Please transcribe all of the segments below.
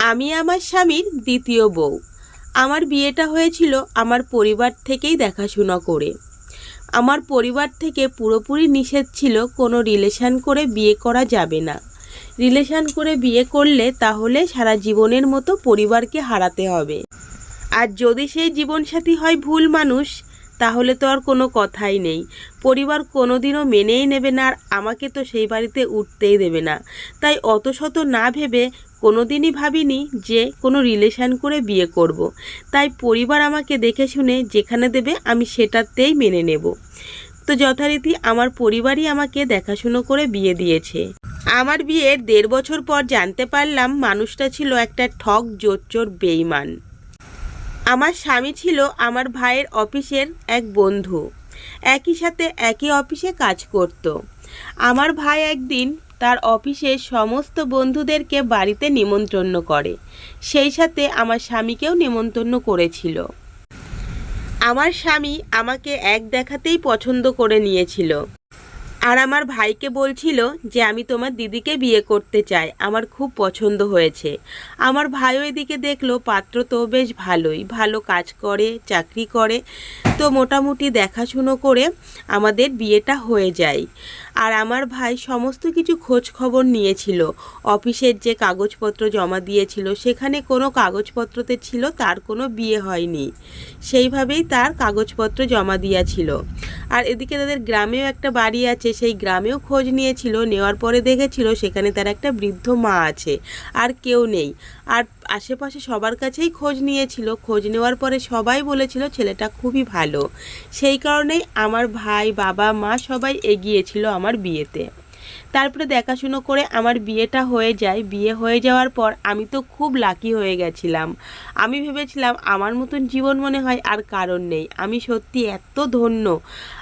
আমি আমার স্বামীর দ্বিতীয় বউ। আমার বিয়েটা হয়েছিল আমার পরিবার থেকেই দেখাশোনা করে। আমার পরিবার থেকে পুরোপুরি নিষেধ ছিল কোনো রিলেশান করে বিয়ে করা যাবে না। রিলেশান করে বিয়ে করলে তাহলে সারা জীবনের মতো পরিবারকে হারাতে হবে। আর যদি সেই জীবনসাথী হয় ভুল মানুষ, তাহলে তো আর কোনো কথাই নেই। পরিবার কোনোদিনও মেনেই নেবে না আর আমাকে তো সেই বাড়িতে উঠতেই দেবে না। তাই অত শত না ভেবে কোনোদিনই ভাবিনি যে কোনো রিলেশান করে বিয়ে করব। তাই পরিবার আমাকে দেখে শুনে যেখানে দেবে আমি সেটাতেই মেনে নেব। তো যথারীতি আমার পরিবারই আমাকে দেখাশুনো করে বিয়ে দিয়েছে। আমার বিয়ের দেড় বছর পর জানতে পারলাম মানুষটা ছিল একটা ঠক, জোচ্চোর, বেইমান। আমার স্বামী ছিল আমার ভাইয়ের অফিসের এক বন্ধু। একই সাথে একই অফিসে কাজ করত। আমার ভাই একদিন তার অফিসের সমস্ত বন্ধুদেরকে বাড়িতে নিমন্ত্রণ করে। সেই সাথে আমার স্বামীকেও নিমন্ত্রণ করেছিল। আমার স্বামী আমাকে এক দেখাতেই পছন্দ করে নিয়েছিল। আর আমার ভাইকে বলছিল যে আমি তোমার দিদিকে বিয়ে করতে চাই, আমার খুব পছন্দ হয়েছে। আমার ভাইও এদিকে দেখল, পাত্র তো বেশ ভালোই, ভালো কাজ করে, চাকরি করে। তো মোটামুটি দেখাশুনো করে আমাদের বিয়েটা হয়ে যায়। আর আমার ভাই সমস্ত কিছু খোঁজ খবর নিয়েছিল। অফিসের যে কাগজপত্র জমা দিয়েছিল, সেখানে কোনো কাগজপত্রতে ছিল, তার কোনো বিয়ে হয়নি। সেইভাবেই তার কাগজপত্র জমা দিয়েছিল। আর এদিকে তাদের গ্রামেও একটা বাড়ি আছে, সেই গ্রামেও খোঁজ নিয়েছিল, নেওয়ার পরে দেখেছিল সেখানে তার একটা বৃদ্ধ মা আছে, আর কেউ নেই। আর আশেপাশে সবার কাছেই খোঁজ নিয়েছিল, খোঁজ নেওয়ার পরে সবাই বলেছিল ছেলেটা খুবই ভালো। সেই কারণেই আমার ভাই, বাবা, মা সবাই এগিয়েছিল আমার বিয়েতে। তারপরে দেখাশুনো করে আমার বিয়েটা হয়ে যায়। বিয়ে হয়ে যাওয়ার পর আমি তো খুব লাকি হয়ে গেছিলাম। আমি ভেবেছিলাম আমার মতন জীবন মনে হয় আর কারণ নেই। আমি সত্যি এত ধন্য,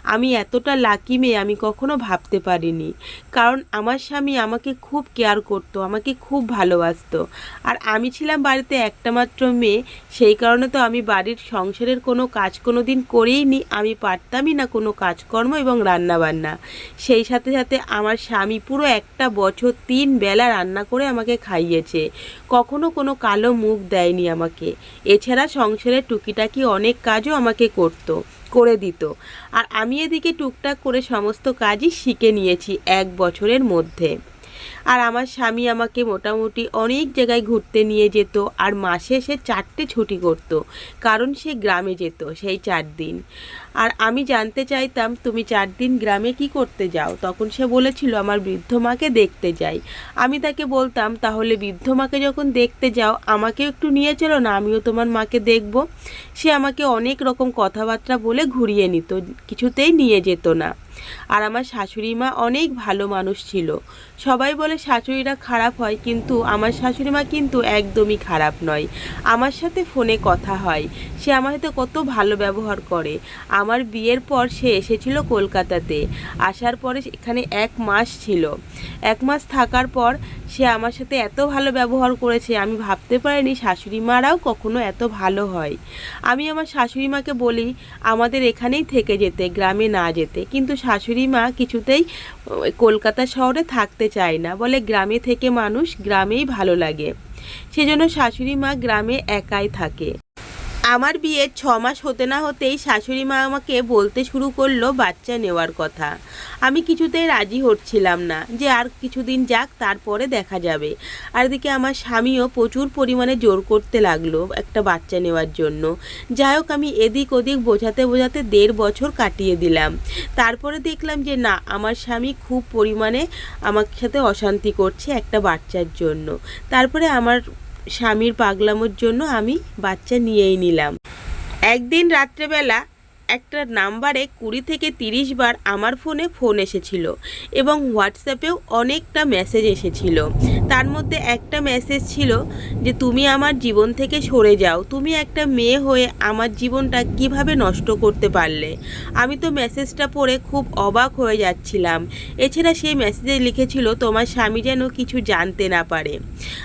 আমি এতটা লাকি মেয়ে আমি কখনো ভাবতে পারিনি। কারণ আমার স্বামী আমাকে খুব কেয়ার করতো, আমাকে খুব ভালোবাসতো। আর আমি ছিলাম বাড়িতে একটা মাত্র মেয়ে, সেই কারণে তো আমি বাড়ির সংসারের কোনো কাজ কোনো দিন করেই নি আমি পারতামই না কোনো কাজকর্ম এবং রান্নাবান্না। সেই সাথে সাথে আমার স্বামী পুরো একটা বছর তিন বেলা রান্না করে আমাকে খাইয়েছে। কখনো কোনো কালো মুখ দেয়নি আমাকে। এছাড়া সংসারের টুকিটাকি অনেক কাজও আমাকে করতো, করে দিত। আর আমি এদিকে টুকটাক করে সমস্ত কাজই শিখে নিয়েছি এক বছরের মধ্যে। আর আমার স্বামী আমাকে মোটামুটি অনেক জায়গায় ঘুরতে নিয়ে যেত আর মাসে সে চারটে ছুটি করত, কারণ সে গ্রামে যেত সেই চার দিন। আর আমি জানতে চাইতাম, তুমি চার দিন গ্রামে কি করতে যাও? তখন সে বলেছিল, আমার বৃদ্ধ মাকে দেখতে যাই। আমি তাকে বলতাম, তাহলে বৃদ্ধ মাকে যখন দেখতে যাও, আমাকেও একটু নিয়ে চলো না, আমিও তোমার মাকে দেখব। সে আমাকে অনেক রকম কথাবার্তা বলে ঘুরিয়ে নিত, কিছুতেই নিয়ে যেত না। আর আমার শাশুড়ি মা অনেক ভালো মানুষ ছিল। সবাই বলে শাশুড়িরা খারাপ হয়, কিন্তু আমার শাশুড়ি মা কিন্তু একদমই খারাপ নয়। আমার সাথে ফোনে কথা হয়। সে আমার সাথে কত ভালো ব্যবহার করে। আমার বিয়ের পর সে এসেছিল কলকাতাতে। আসার পরে এখানে এক মাস ছিল। এক মাস থাকার পর সে আমার সাথে এত ভালো ব্যবহার করেছে, আমি ভাবতে পারিনি শাশুড়ি মারাও কখনো এত ভালো হয়। আমি আমার শাশুড়ি মাকে বলি, আমাদের এখানেই থেকে যেতে, গ্রামে না যেতে। কিন্তু শাশুড়ি মা কিছুতেই কলকাতা শহরে থাকতে চায় না। বলে গ্রামে থেকে মানুষ গ্রামেই ভালো লাগে। সেজন্য শাশুড়ি মা গ্রামে একাই থাকে। আমার বিয়ে ছ মাস হতে না হতেই শাশুড়ি মা আমাকে বলতে শুরু করল বাচ্চা নেওয়ার কথা। আমি কিছুতেই রাজি হচ্ছিলাম না যে আর কিছুদিন যাক, তারপরে দেখা যাবে। আর দিকে আমার স্বামীও প্রচুর পরিমাণে জোর করতে লাগল একটা বাচ্চা নেওয়ার জন্য। যাই হোক, আমি এদিক ওদিক বোঝাতে বোঝাতে দেড় বছর কাটিয়ে দিলাম। তারপরে দেখলাম যে না, আমার স্বামী খুব পরিমাণে আমার সাথে অশান্তি করছে একটা বাচ্চার জন্য। তারপরে আমার স্বামীর পাগলামোর জন্য আমি বাচ্চা নিয়েই নিলাম। একদিন রাত্রেবেলা একটা নাম্বারে কুড়ি থেকে তিরিশ বার আমার ফোনে ফোন এসেছিল এবং হোয়াটসঅ্যাপেও অনেকটা মেসেজ এসেছিল। তার মধ্যে একটা মেসেজ ছিল যে, তুমি আমার জীবন থেকে সরে যাও। তুমি একটা মেয়ে হয়ে আমার জীবনটা কীভাবে নষ্ট করতে পারলে? আমি তো মেসেজটা পড়ে খুব অবাক হয়ে যাচ্ছিলাম। এছাড়া সেই মেসেজে লিখেছিল, তোমার স্বামী যেন কিছু জানতে না পারে।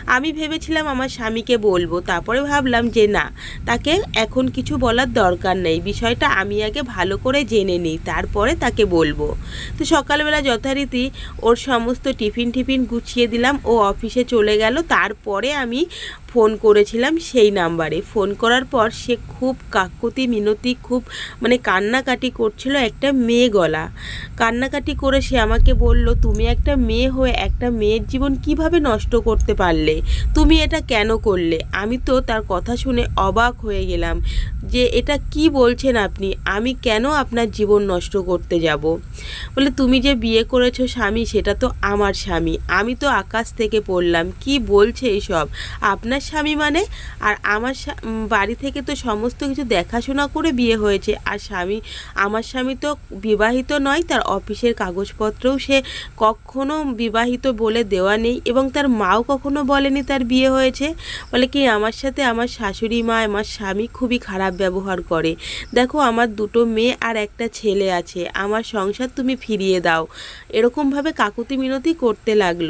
আমি ভেবেছিলাম আমার স্বামীকে বলব। তারপরে ভাবলাম যে, না, তাকে এখন কিছু বলার দরকার নেই। বিষয়টা আমি আমি আগে ভালো করে জেনে নিই, তারপরে তাকে বলব। তো সকালবেলা যথারীতি ওর সমস্ত টিফিন টিফিন গুছিয়ে দিলাম, ও অফিসে চলে গেল, তারপরে আমি ফোন করেছিলাম সেই নাম্বারে। ফোন করার পর সে খুব কাকুতি, মিনতি, খুব মানে কান্নাকাটি করছিল একটা মেয়ে গলা। কান্নাকাটি করে সে আমাকে বলল, তুমি একটা মেয়ে হয়ে একটা মেয়ের জীবন কীভাবে নষ্ট করতে পারলে? তুমি এটা কেন করলে? আমি তো তার কথা শুনে অবাক হয়ে গেলাম যে এটা কি বলছেন আপনি? আমি কেন আপনার জীবন নষ্ট করতে যাব? বলে, তুমি যে বিয়ে করেছ স্বামী, সেটা তো আমার স্বামী। আমি তো আকাশ থেকে পড়লাম। কি বলছে এইসব আপনার স্বামী মানে? আর আমার বাড়ি থেকে তো সমস্ত কিছু দেখাশোনা করে বিয়ে হয়েছে। আর স্বামী, আমার স্বামী তো বিবাহিত নয়, তার অফিসের কাগজপত্রও সে কখনো বিবাহিত বলে দেওয়া নেই এবং তার মাও কখনো বলেনি তার বিয়ে হয়েছে। বলে, কি আমার সাথে আমার শাশুড়ি মা, আমার স্বামী খুবই খারাপ ব্যবহার করে। দেখো, আমার দুটো মেয়ে আর একটা ছেলে আছে। আমার সংসার তুমি ফিরিয়ে দাও। এরকমভাবে কাকুতি মিনতি করতে লাগল।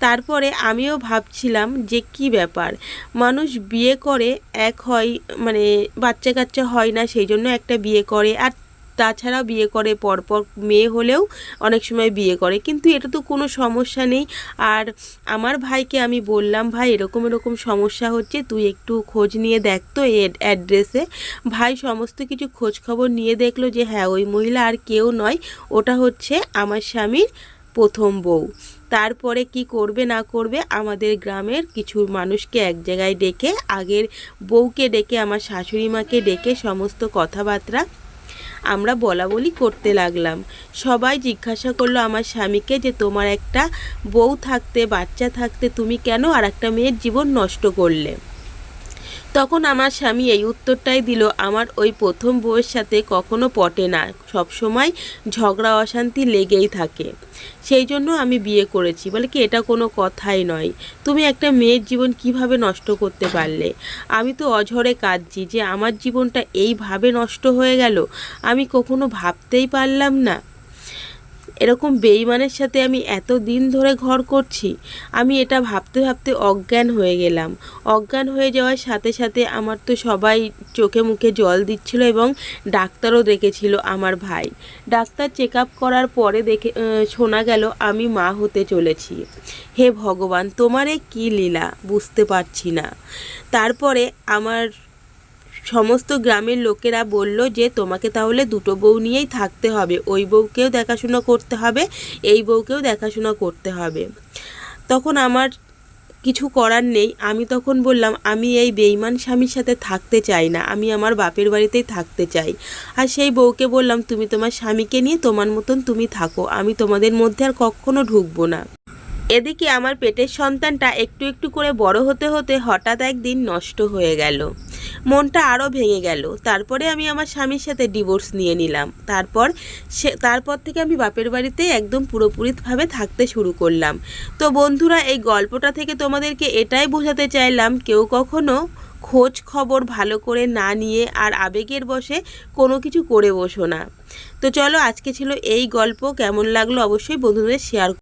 তারপরে আমিও ভাবছিলাম যে কি ব্যাপার? মানুষ বিয়ে করে, এক হয় মানে বাচ্চা কাচ্চা হয় না, সেই জন্য একটা বিয়ে করে। আর তাছাড়া বিয়ে করে পরপর মেয়ে হলেও অনেক সময় বিয়ে করে। কিন্তু এটা তো কোনো সমস্যা নেই। আর আমার ভাইকে আমি বললাম, ভাই, এরকম এরকম সমস্যা হচ্ছে, তুই একটু খোঁজ নিয়ে দেখ তো অ্যাড্রেসে। ভাই সমস্ত কিছু খোঁজ খবর নিয়ে দেখল যে হ্যাঁ ওই মহিলা আর কেউ নয়, ওটা হচ্ছে আমার স্বামীর প্রথম বউ। তারপরে কি করবে, না করবে, আমাদের গ্রামের কিছু মানুষকে এক জায়গায় ডেকে, আগের বউকে ডেকে, আমার শাশুড়ি মাকে ডেকে সমস্ত কথাবার্তা আমরা বলা বলি করতে লাগলাম। সবাই জিজ্ঞাসা করল, আমার স্বামীকে যে তোমার একটা বউ থাকতে, বাচ্চা থাকতে, তুমি কেন আর একটা মেয়ের জীবন নষ্ট করলে? তখন আমার স্বামী এই উত্তরটাই দিল, আমার ওই প্রথম বউয়ের সাথে কখনো পটে না সব সময় ঝগড়া অশান্তি লেগেই থাকে। সেই জন্য আমি বিয়ে করেছি। বলে কি, এটা কোনো কথাই নয়। তুমি একটা মেয়ের জীবন কীভাবে নষ্ট করতে পারলে? আমি তো অঝরে কাঁদছি যে আমার জীবনটা এইভাবে নষ্ট হয়ে গেল। আমি কখনো ভাবতেই পারলাম না। এরকম বেইমানের সাথে আমি এত দিন ধরে ঘর করছি, আমি এটা ভাবতে ভাবতে অজ্ঞান হয়ে গেলাম। অজ্ঞান হয়ে যাওয়ার সাথে সাথে আমার তো সবাই চোখে মুখে জল দিচ্ছিল এবং ডাক্তারও দেখেছিল আমার ভাই। ডাক্তার চেক আপ করার পরে দেখে শোনা গেল আমি মা হতে চলেছি। হে ভগবান, তোমারে কী লীলা? বুঝতে পারছি না। তারপরে আমার সমস্ত গ্রামের লোকেরা বলল যে, তোমাকে তাহলে দুটো বউ নিয়েই থাকতে হবে। ওই বউকেও দেখাশোনা করতে হবে, এই বউকেও দেখাশোনা করতে হবে। তখন আমার কিছু করার নেই। আমি তখন বললাম, আমি এই বেইমান স্বামীর সাথে থাকতে চাই না। আমি আমার বাপের বাড়িতেই থাকতে চাই। আর সেই বউকে বললাম, তুমি তোমার স্বামীকে নিয়ে তোমার মতন তুমি থাকো। আমি তোমাদের মধ্যে আর কখনো ঢুকবো না। এদিকে আমার পেটের সন্তানটা একটু একটু করে বড় হতে হতে হঠাৎ একদিন নষ্ট হয়ে গেল। মনটা আরও ভেঙে গেল। তারপরে আমি আমার স্বামীর সাথে ডিভোর্স নিয়ে নিলাম। তারপর সে, তারপর থেকে আমি বাপের বাড়িতে একদম পুরোপুরিভাবে থাকতে শুরু করলাম। তো বন্ধুরা, এই গল্পটা থেকে তোমাদেরকে এটাই বোঝাতে চাইলাম, কেউ কখনো খোঁজ খবর ভালো করে না নিয়ে আর আবেগের বসে কোনো কিছু করে বসো না। তো চলো, আজকে ছিল এই গল্প। কেমন লাগল অবশ্যই বন্ধুদের শেয়ার